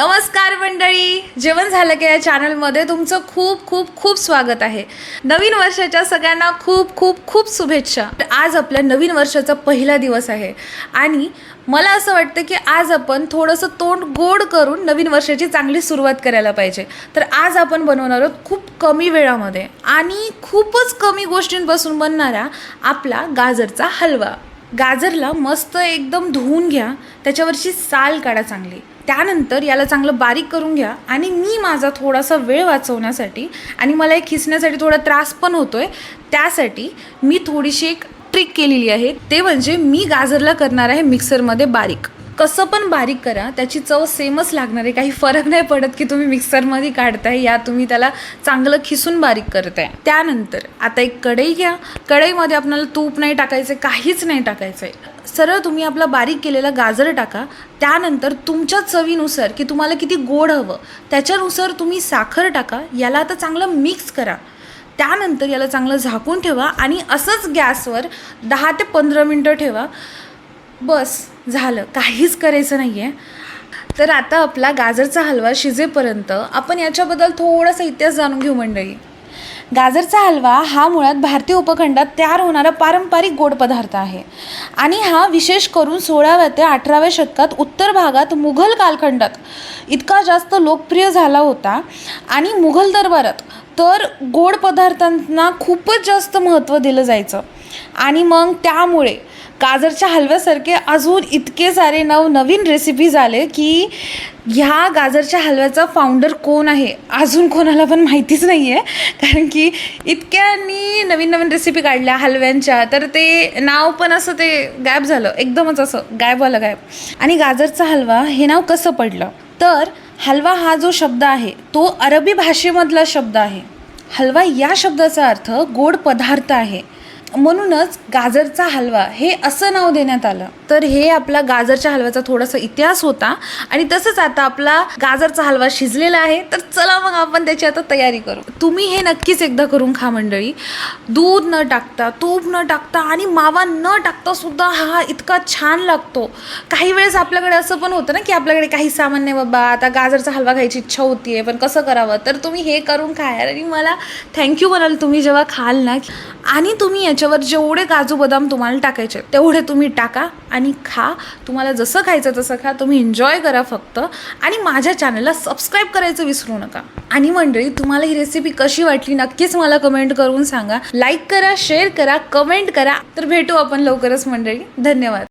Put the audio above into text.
नमस्कार मंडळी. जेवण झालं की या चॅनलमध्ये तुमचं खूप खूप खूप स्वागत आहे. नवीन वर्षाच्या सगळ्यांना खूप खूप खूप शुभेच्छा. आज आपल्या नवीन वर्षाचा पहिला दिवस आहे. आणि मला असं वाटतं की आज आपण थोडंसं तोंड गोड करून नवीन वर्षाची चांगली सुरुवात करायला पाहिजे. तर आज आपण बनवणार आहोत खूप कमी वेळामध्ये आणि खूपच कमी गोष्टींपासून बनणारा आपला गाजरचा हलवा. गाजरला मस्त एकदम धुवून घ्या. त्याच्यावरची साल काढा चांगली. त्यानंतर याला चांगलं बारीक करून घ्या आणि मी माझा थोडासा वेळ वाचवण्यासाठी आणि मला एक खिसण्यासाठी थोडा त्रास पण होतो आहे त्यासाठी मी थोडीशी एक ट्रिक केलेली आहे. ते म्हणजे मी गाजरला करणार आहे मिक्सरमध्ये बारीक. कसं पण बारीक करा त्याची चव सेमच लागणार आहे. काही फरक नाही पडत की तुम्ही मिक्सरमध्ये काढताय या तुम्ही त्याला चांगलं खिसून बारीक करताय. त्यानंतर आता एक कढई घ्या. कढईमध्ये आपल्याला तूप नाही टाकायचं काहीच नाही टाकायचं आहे सरळ तुम्ही आपला बारीक केलेला गाजर टाका. त्यानंतर तुमच्या चवीनुसार की तुम्हाला किती गोड हवं त्याच्यानुसार तुम्ही साखर टाका. याला आता चांगलं मिक्स करा. त्यानंतर याला चांगलं झाकून ठेवा आणि असंच गॅसवर दहा ते पंधरा मिनटं ठेवा. बस. झालं. काहीच करायचं नाही आहे तर आता आपला गाजरचा हलवा शिजेपर्यंत आपण याच्याबद्दल थोडासा इतिहास जाणून घेऊ मंडळी. गाजरचा हलवा हा मुळात भारतीय उपखंडात तयार होणारा पारंपरिक गोड पदार्थ आहे. आणि हा विशेष करून सोळाव्या ते अठराव्या शतकात उत्तर भागात मुघल कालखंडात इतका जास्त लोकप्रिय झाला होता. आणि मुघल दरबारात तर गोड पदार्थांना खूपच जास्त महत्त्व दिलं जायचं. आणि मग त्यामुळे गाजरच्या हलव्यासारखे अजून इतके सारे नवनवीन रेसिपीज आले की ह्या गाजरच्या हलव्याचा फाउंडर कोण आहे? अजून कोणाला पण माहितीच नाही आहे कारण की इतक्यांनी नवीन नवीन रेसिपी काढल्या हलव्यांच्या. तर ते नाव पण असं ते गायब झालं. एकदमच असं गायबवालं गायब. आणि गाजरचा हलवा हे नाव कसं पडलं? तर हलवा हा जो शब्द आहे तो अरबी भाषेमधला शब्द आहे. हलवा या शब्दाचा अर्थ गोड पदार्थ आहे. म्हणूनच गाजरचा हलवा हे असं नाव देण्यात आलं. तर हे आपला गाजरच्या हलव्याचा थोडासा इतिहास होता आणि तसंच आता आपला गाजरचा हलवा शिजलेला आहे. तर चला मग आपण त्याची आता तयारी करू. तुम्ही हे नक्कीच एकदा करून खा मंडळी. दूध न टाकता तूप न टाकता आणि मावा न टाकता सुद्धा हा इतका छान लागतो. काही वेळेस आपल्याकडे असं पण होतं ना की आपल्याकडे काही सामान्य बाबा आता गाजरचा हलवा खायची इच्छा होती आहे पण कसं करावं? तर तुम्ही हे करून खा आणि मला थँक्यू म्हणाल तुम्ही जेव्हा खाल ना. आणि तुम्ही याच्यावर जेवढे काजू बदाम तुम्हाला टाकायचे तेवढे तुम्ही टाका आणि खा. तुम्हाला जसं खायचं तसं खा. तुम्ही एन्जॉय करा फक्त. आणि माझ्या चॅनलला सबस्क्राईब करायचं विसरू नका. आणि मंडळी तुम्हाला ही रेसिपी कशी वाटली नक्कीच मला कमेंट करून सांगा. लाईक करा शेअर करा कमेंट करा. तर भेटू आपण लवकरच मंडळी. धन्यवाद.